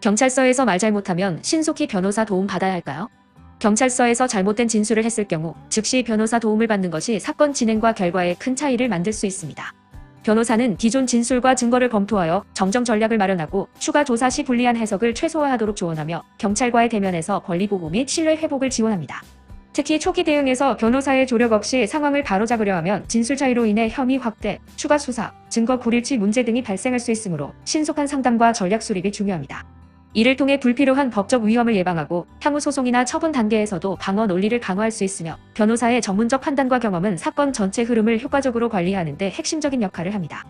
경찰서에서 말 잘못하면 신속히 변호사 도움 받아야 할까요? 경찰서에서 잘못된 진술을 했을 경우 즉시 변호사 도움을 받는 것이 사건 진행과 결과에 큰 차이를 만들 수 있습니다. 변호사는 기존 진술과 증거를 검토하여 정정 전략을 마련하고 추가 조사 시 불리한 해석을 최소화하도록 조언하며 경찰과의 대면에서 권리 보호 및 신뢰 회복을 지원합니다. 특히 초기 대응에서 변호사의 조력 없이 상황을 바로잡으려 하면 진술 차이로 인해 혐의 확대, 추가 수사, 증거 불일치 문제 등이 발생할 수 있으므로 신속한 상담과 전략 수립이 중요합니다. 이를 통해 불필요한 법적 위험을 예방하고 향후 소송이나 처분 단계에서도 방어 논리를 강화할 수 있으며 변호사의 전문적 판단과 경험은 사건 전체 흐름을 효과적으로 관리하는 데 핵심적인 역할을 합니다.